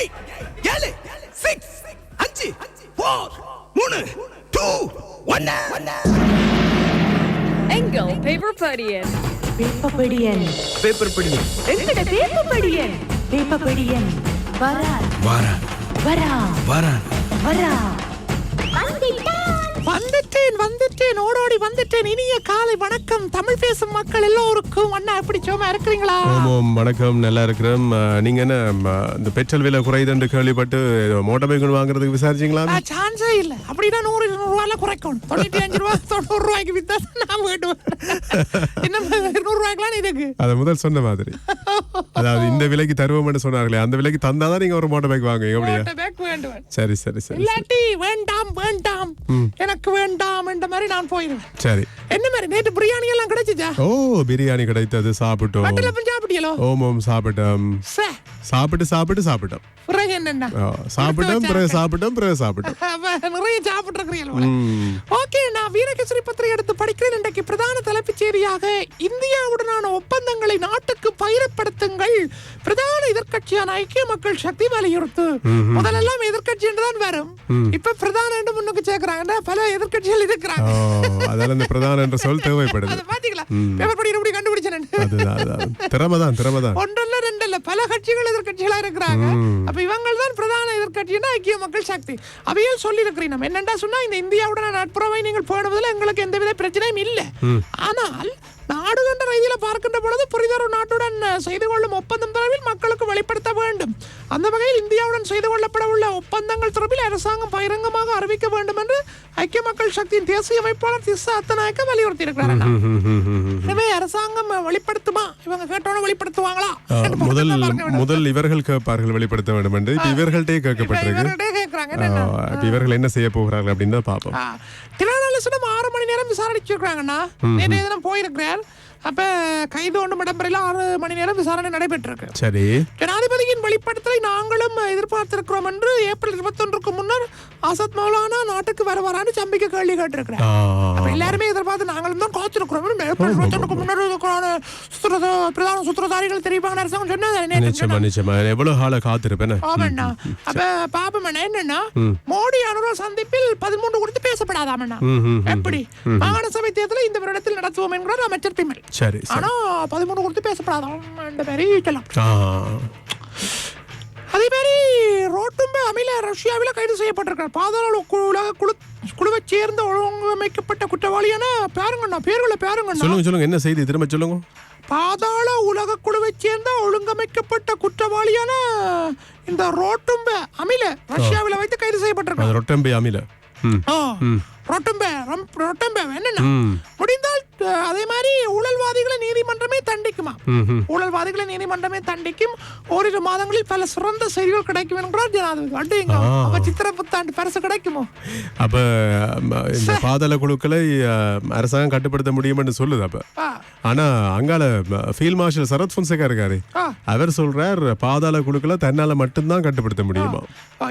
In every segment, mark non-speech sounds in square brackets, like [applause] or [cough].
Eight ஏழு six அஞ்சு four மூணு டூ ஒன்னு. எங்கள் பேப்பர் படியன்? வேப்பப்படியன் பேப்பர் படி எங்கட வேப்பப்படியன் வேப்பப்படியன் வரா வாரா வரா வாரா வரா வந்துட்டேன். வந்துட்டேன். ஓடோடி வந்துட்டேன். இனிய காலை வணக்கம். தமிழ் பேசும் மக்கள் எல்லோருக்கும். அண்ணா எப்படி சோமா இருக்கிறீங்களா? ஆமாம் வணக்கம். நல்லா இருக்கிறோம் நீங்க என்ன இந்த பெட்ரோல் விலை குறையுதுன்னு கேள்விப்பட்டு மோட்டார் பைக் வாங்குறதுக்கு விசாரிச்சீங்களா? சான்ஸே இல்ல. அப்படின்னா நூறு இருநூறு ரூபாயில குறைக்கணும். தொண்ணூத்தி அஞ்சு ரூபா தொண்ணூறு ரூபாய்க்கு வித்தா நான் வேண்டுவேன் என்ன இருநூறு ரூபாய்க்குலாம் இதுக்கு அதை முதல் சொன்ன மாதிரி. அதாவது இந்த விலைக்கு தருவோம்னு சொன்னார்களே அந்த விலைக்கு தந்தாதான் நீங்க ஒரு மோட்டார் பைக் வாங்குவீங்க அப்படியா சரி சரி சரி இல்லாட்டி வேண்டாம் வேண்டாம். எனக்கு வேண்டாம் என்ற மாதிரி நான் போயிருவேன். சரி. என்ன மாதிரி நேற்று பிரியாணி எல்லாம் கிடைச்சிச்சா? ஓ பிரியாணி கிடைத்தது சாப்பிட்டோம். சாப்பிட்டியலோ? ஓம் ஓம் சாப்பிட்டோம். சாப்பிட்டு சாப்பிட்டு சாப்பிட்டோம். பிறகு என்னென்ன? சாப்பிட்டோம் பிறகு சாப்பிட்டோம் பிறகு சாப்பிட்டோம். நிறைய சாப்பிட்டுருக்கிறீங்களா ம். ஓகே நான் வீரகேசரி பத்திரிகை எடுத்து படிக்கிறேன். இன்றைக்கு பிரதான தலைப்புச் செய்தியாக இந்தியாவுடனான ஒப்பந்தங்களை நாட்டுக்கு பயிரப்படுத்துங்கள் பிரதான எதிர்க்கட்சியான ஐக்கிய மக்கள் சக்தி வலியுறுத்து. முதலெல்லாம் எதிர்க்கட்சி என்றுதான் வரும். இப்ப பிரதான என்று முன்னுக்கு சேர்க்கிறாங்க. பல எதிர்க்கட்சிகள் ஓ இருக்கிறாங்க அதால இந்த பிரதான என்ற சொல் தேவைப்படுது. அதை பாத்தீங்களா? பேப்பர் படி எப்படி கண்டுபிடிச்சேன் திறமைதான் திறமைதான். ஒன்றல்ல பல கட்சிகள் எதிர்க்கட்சிகளா இருக்கிறாங்க. அப்ப இவங்க தான் பிரதான எதிர்க்கட்சின்னா ஐக்கிய மக்கள் சக்தி. அவையும் சொல்லி இருக்கிறீங்க என்னண்டா சொன்னா இந்த இந்தியாவுடன் நட்புறவை நீங்கள் பேணுவதில் எங்களுக்கு எந்தவித பிரச்சனையும் இல்லை. ஆனால் நாடு கண்ட ரீதியில பார்க்கின்ற பொழுது புரிதொரு நாட்டுடன் செய்து கொள்ளும் ஒப்பந்தம் தொடர்பில் மக்களுக்கு வெளிப்படுத்த வேண்டும். அந்த வகையில் இந்தியாவுடன் செய்து கொள்ளப்பட உள்ள ஒப்பந்தங்கள் தொடர்பில் அரசாங்கம் பகிரங்கமாக அறிவிக்க வேண்டும் என்று ஐக்கிய மக்கள் சக்தியின் தேசிய அமைப்பாளர் திஸ்ஸா அத்தநாயக்க வலியுறுத்தி எனவே அரசாங்கம் வெளிப்படுத்துமா? இவங்க கேட்டோன்னு வெளிப்படுத்துவாங்களா? முதல் முதல் இவர்கள் கேட்பார்கள் வெளிப்படுத்த வேண்டும் என்று. இப்ப இவர்கள்ட்டே கேட்கப்பட்டிருக்கு. இவர்கள் என்ன செய்ய போகிறார்கள் அப்படின்னு தான் பார்ப்போம். திருநாளரசனம் ஆறு மணி நேரம் விசாரணிச்சிருக்காங்கண்ணா நேற்றைய தினம் போயிருக்கிறார். அப்ப கைது ஒன்று இடம்பெறல. ஆறு மணி நேரம் விசாரணை நடைபெற்றிருக்கு. சரி. ஜனாதிபதியின் வெளிப்படுத்தலை நாங்களும் எதிர்பார்த்திருக்கிறோம் என்று ஏப்ரல் இருபத்தொன்றுக்கு முன்னர் ஆசாத் மௌலானா நாட்டுக்கு வர வரான்னு சம்பிக்க கேள்வி அப்ப எல்லாருமே எதிர்பார்த்து நாங்களும் தான் காத்திருக்கிறோம். ஏப்ரல் இருபத்தொன்றுக்கு முன்னர் சுத்திரதா பிரதான சுத்திரதாரிகள் தெரிவிப்பாங்க அரசாங்கம் சொன்னது நிச்சயமா நிச்சயமா. எவ்வளவு கால காத்திருப்பேன் ஆமாண்ணா. அப்ப பாப்பமண்ணா என்னன்னா மோடி அனுரல் சந்திப்பில் பதிமூன்று குறித்து பேசப்படாதாமண்ணா? எப்படி? மாகாண சபை தேர்தலை இந்த வருடத்தில் நடத்துவோம் என்கிறார் அமைச்சர் பிமல். சரி ஆனா பதிமூணு குறித்து பேசப்படாதாம் என்ற மாதிரி சொல்லலாம் அதே மாதிரி ரோட்டும்ப அமில ரஷ்யாவில் கைது செய்யப்பட்டிருக்கார் பாதாள உலக குழு குழுவைச் சேர்ந்த ஒழுங்கமைக்கப்பட்ட குற்றவாளியான பேருங்கண்ணா பேர்களை பேருங்கண்ணா. சொல்லுங்க சொல்லுங்க என்ன செய்தி? திரும்ப சொல்லுங்க. பாதாள உலக குழுவைச் சேர்ந்த ஒழுங்கமைக்கப்பட்ட குற்றவாளியான இந்த ரோட்டும்ப அமில ரஷ்யாவில் வைத்து கைது செய்யப்பட்டிருக்கார் அது ரொட்டம்பி அமில. ஆ, ரொட்டம்பே ரொட்டம்பே என்னன்னா? முடிந்தால் அதே மாதிரி ஊழல்வாதிகளை நீதிமன்றமே தண்டிக்குமா. ஊழல்வாதிகளை நீதிமன்றமே தண்டிக்கும். ஓரிரு மாதங்களில் பல சிறந்த செய்திகள் கிடைக்கும் என்கிறார் ஜனாதிபதி. அடிங்க ஆ. அப்ப சித்திர புத்தாண்டு பரிசு கிடைக்குமோ? அப்ப இந்த பாதாள குழுக்களை அரசாங்கம் கட்டுப்படுத்த முடியும்னு சொல்லுது அப்ப. ஆனா அங்கால ஃபீல்ட் மார்ஷல் சரத் பொன்சேகா இருக்காரு. அவர் சொல்றார் பாதாள குழுக்களை தன்னால மட்டும்தான் கட்டுப்படுத்த முடியுமா?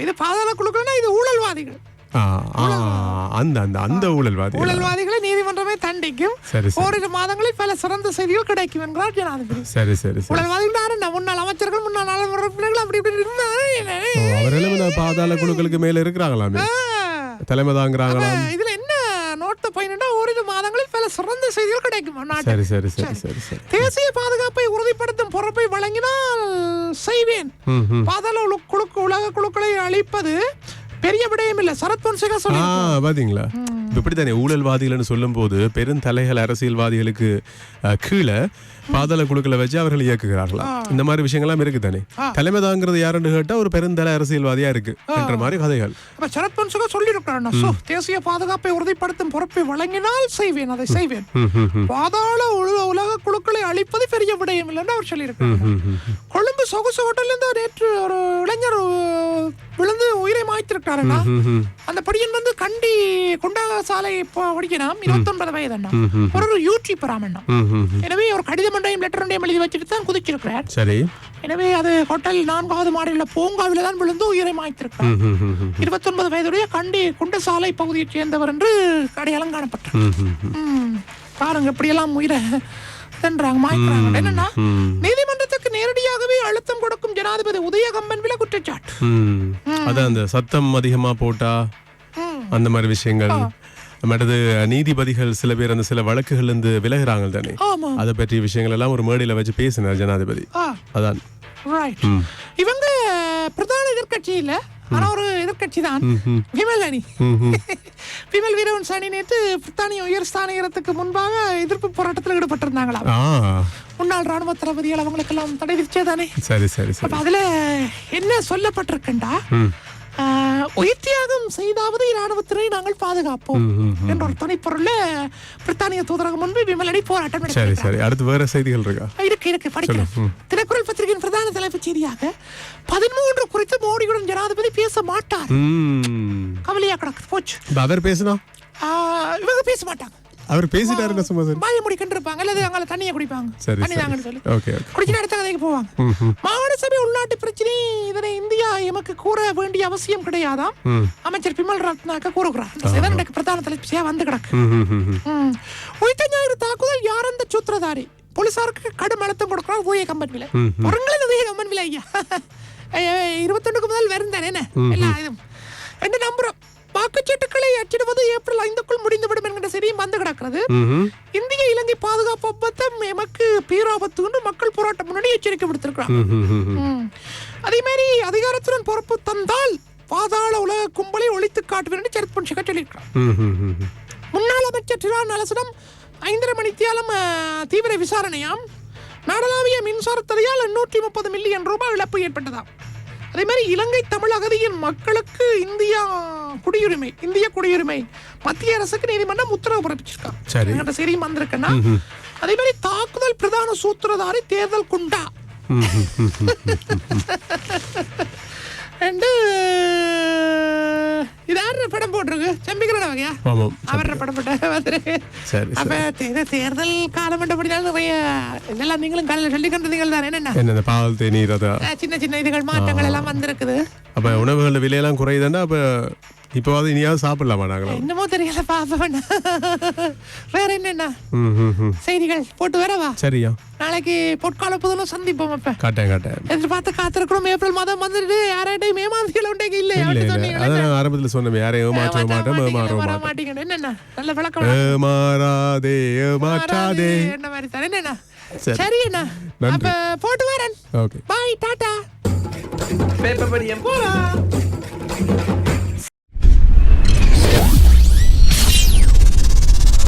இது பாதாள குழுக்கள்னா இது ஊழல்வாதிகள். அந்த அந்த அந்த ஊழல்வாதி ஊழல்வாதிகளை நீதிமன்றமே தண்டிக்கும். ஓரிரு மாதங்களில் பல சிறந்த செய்திகள் கிடைக்கும் என்கிறார் ஜனாதிபதி. சரி சரி ஊழல்வாதிகள் முன்னாள் அமைச்சர்கள் முன்னாள் உறுப்பினர்கள் அப்படி இப்படி இருந்தாங்க. பாதாள குழுக்களுக்கு மேல இருக்கிறாங்களாமே. ஆ. தலைமை தாங்குறாங்களாம். இதுல என்ன நோட்ட பயனுண்டா? ஓரிரு மாதங்களில் பல சிறந்த செய்திகள் கிடைக்கும் சரி சரி சரி சரி. சரி தேசிய பாதுகாப்பை உறுதிப்படுத்தும் பொறுப்பை வழங்கினால் செய்வேன். பாதாள குழுக்கு உலக குழுக்களை அழிப்பது பெரிய விடயம் இல்ல. சரத் பொன்சேகா சொல்லி பாத்தீங்களா? இப்படித்தானே ஊழல்வாதிகள்னு சொல்லும் போது பெருந்தலைகள் அரசியல்வாதிகளுக்கு கீழே பாதாள குழுக்களை வச்சு அவர்கள் இயக்குகிறார்களா? இந்த மாதிரி விஷயங்கள்லாம் இருக்கு தானே தலைமை தாங்கிறது யாருன்னு கேட்டா ஒரு பெருந்தலை அரசியல்வாதியா இருக்கு என்ற மாதிரி கதைகள். சரத் பொன்சேகா சொல்லியிருக்கிறார். தேசிய பாதுகாப்பை உறுதிப்படுத்தும் பொறுப்பை வழங்கினால் செய்வேன் அதை செய்வேன். பாதாள உல- உலக குழுக்களை அழிப்பது பெரிய விடயம் இல்லைன்னு அவர் சொல்லியிருக்கிறார். கொழும்பு சொகுசு ஹோட்டல்ல இருந்து நேற்று ஒரு இளைஞர் விழுந்து உயிரை மாய்த்திருக்காருண்ணா. அந்த படியன் வந்து கண்டி குண்டா சாலை படிக்கணும் இருபத்தொன்பது வயது அண்ணா ஒரு யூடியூபர் ம். எனவே ஒரு கடிதம் ஒன்றையும் லெட்டர் ஒன்றையும் எழுதி வச்சுட்டு தான் குதிச்சிருக்கிறார். சரி. எனவே அது ஹோட்டல் நான்காவது மாடியில் பூங்காவில் தான் விழுந்து உயிரை மாய்த்திருக்கிறார். ம், ம், ம், இருபத்தொன்பது வயதுடைய கண்டி குண்டசாலை பகுதியைச் சேர்ந்தவர் என்று அடையாளம் காணப்பட்டார் பாருங்க இப்படியெல்லாம் உயிரை தின்றாங்க மாய்க்கிறாங்க. என்னன்னா நேரடியாகவே அழுத்தம் கொடுக்கும் ஜனாதிபதி உதயகம்பன் வில குற்றச்சாட்டு. அதான் அந்த சத்தம் அதிகமா போட்டா அந்த மாதிரி விஷயங்கள். மற்றது நீதிபதிகள் சில பேர் அந்த சில வழக்குகள்ல இருந்து விலகுறாங்க தானே அதை பற்றிய விஷயங்கள் எல்லாம் ஒரு மேடையில வச்சு பேசினார் ஜனாதிபதி. அதான். இவங்க பிரதான எதிர்க்கட்சி இல்ல ஆனா ஒரு எதிர்க்கட்சி தான். விமல் அணி. [laughs] விமல் வீரவன் சாணி நேற்று பிரித்தானிய உயர் ஸ்தானிகரத்துக்கு முன்பாக எதிர்ப்பு போராட்டத்தில் ஈடுபட்டிருந்தாங்களா முன்னாள் ராணுவ தளபதிகள் அவங்களுக்கெல்லாம் தடை விதிச்சே தானே சரி சரி. அப்ப அதுல என்ன சொல்லப்பட்டிருக்குண்டா? உயிர் தியாகம் செய்தாவது இராணுவத்தினை நாங்கள் பாதுகாப்போம் என்ற ஒரு துணைப்பொருள்ல பிரித்தானிய தூதரகம் முன்பு விமலடி போராட்டம் சரி. சரி. அடுத்து வேற செய்திகள் இருக்கா? இருக்கு இருக்கு. படிக்கிறேன் தினக்குரல் பத்திரிகையின் பிரதான தலைப்புச் செய்தியாக பதிமூன்று குறித்து மோடியுடன் ஜனாதிபதி பேச மாட்டார். கவலையா கிடக்குது போச்சு. அவர் பேசினா? இவங்க பேச மாட்டாங்க. அவர் பேசிட்டாருன்னா சும்மா சரி. வாய முடிக்கிட்டு இருப்பாங்க அல்லது அங்கே தண்ணியை குடிப்பாங்க. சரி தண்ணி தாங்கன்னு சொல்லி ஓகே ஓகே. குடிச்சு அடுத்த கதைக்கு போவாங்க. மாகாண சபை உள்நாட்டு பிரச்சனை இதனை இந்தியா எமக்கு கூற வேண்டிய அவசியம் கிடையாதாம்? அமைச்சர் பிமல் ரத்னாக்க கூறுகிறார். இதான் எனக்கு பிரதான தலைப்பியா வந்து கிடக்கு. உயிர்த்த ஞாயிறு தாக்குதல் யார் அந்த சூத்திரதாரி? போலீசாருக்கு கடும் அழுத்தம் கொடுக்கிறார் உதய கம்பன் விலை பொருங்களில் உதய கம்பன் விலை ஐயா. இருபத்தொன்னுக்கு முதல் வருந்தேன் என்ன? எல்லா இதுவும். ரெண்டு நம்புறோம் வாக்குச்சீட்டுகளை அச்சிடுவது ஏப்ரல் ஐந்துக்குள் முடிந்துவிடும் என்கிற செய்தியும் வந்து கிடக்கிறது. இந்திய இலங்கை பாதுகாப்பு ஒப்பந்தம் எமக்கு பேராபத்து என்று மக்கள் போராட்டம் முன்னாடி எச்சரிக்கை. ம். அதே மாதிரி அதிகாரத்துடன் பொறுப்பு தந்தால் பாதாள உலக கும்பலை ஒழித்து காட்டுவேன் என்று சரத் பொன்சேகா சொல்லியிருக்கிறார். முன்னாள் அமைச்சர் டிரான் அலசிடம் ஐந்தரை மணித்தியாலம் தீவிர விசாரணையாம் நாடளாவிய மின்சார தடையால் எண்ணூற்றி முப்பது மில்லியன் ரூபாய் இழப்பு ஏற்பட்டதாம் அதே மாதிரி இலங்கை தமிழ் அகதியின் மக்களுக்கு இந்தியா குடியுரிமை இந்திய குடியுரிமை. மத்திய அரசுக்கு நீதிமன்றம் உத்தரவு பிறப்பிச்சிருக்காங்க சரி. என்கிட்ட செய்தியும் வந்திருக்குன்னா அதே மாதிரி தாக்குதல் பிரதான சூத்திரதாரி தேர்தல் குண்டா. ரெண்டு இது யாரு படம் போட்டிருக்கு? செம்பிக்கிறன வகையா? ஆமாம் அவர படம் போட்ட வந்துருக்கு சரி அப்ப சரி தே- தேர்தல் காலம் என்றபடினால நிறைய இதெல்லாம் நீங்களும் காலையில் சொல்லி கண்டதுகள் தான் என்ன இந்த பால் தேநீர் அதா அஹ் சின்ன சின்ன இதுகள் மாற்றங்கள் எல்லாம் வந்திருக்குது. அப்ப உணவுகள விலையெல்லாம் குறையுதுன்னா அப்ப இப்போவாது இனியாவது சாப்பிடலாமா நாங்களும் என்னமோ தெரியல பாப்பேன் வேற ம். செய்திகள். போட்டு வரவா சரியா. நாளைக்கு பொற்கால புதனும் சந்திப்போம் அப்ப. காட்டேன் காட்டேன். எதிர்பார்த்து காத்திருக்கிறோம் ஏப்ரல் மாதம் வந்துட்டு யார்கிட்டையும் ஏமாந்திகள் உண்டே இல்லை. அதான் நான் ஆரம்பத்துல சொன்னேன் யாரையும் ஏமாற்ற மாட்டோம் ஏமாற மாட்டீங்க. என்னென்ன நல்ல விளக்கம் ஏமாறாதே ஏமாற்றாதே. என்ன மாதிரி தானே என்ன சரி. நன்றி. அப்ப போட்டு வரேன். ஓகே. பாய் டாடா. பேப்பர் படியம். போலாம்